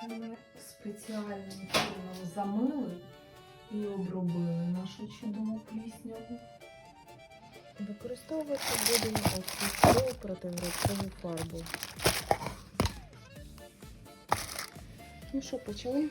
Це ми спеціальним чином замили і обробили нашу чудову плісняву. Використовувати будемо ось цю фарбу. Ну що, почали?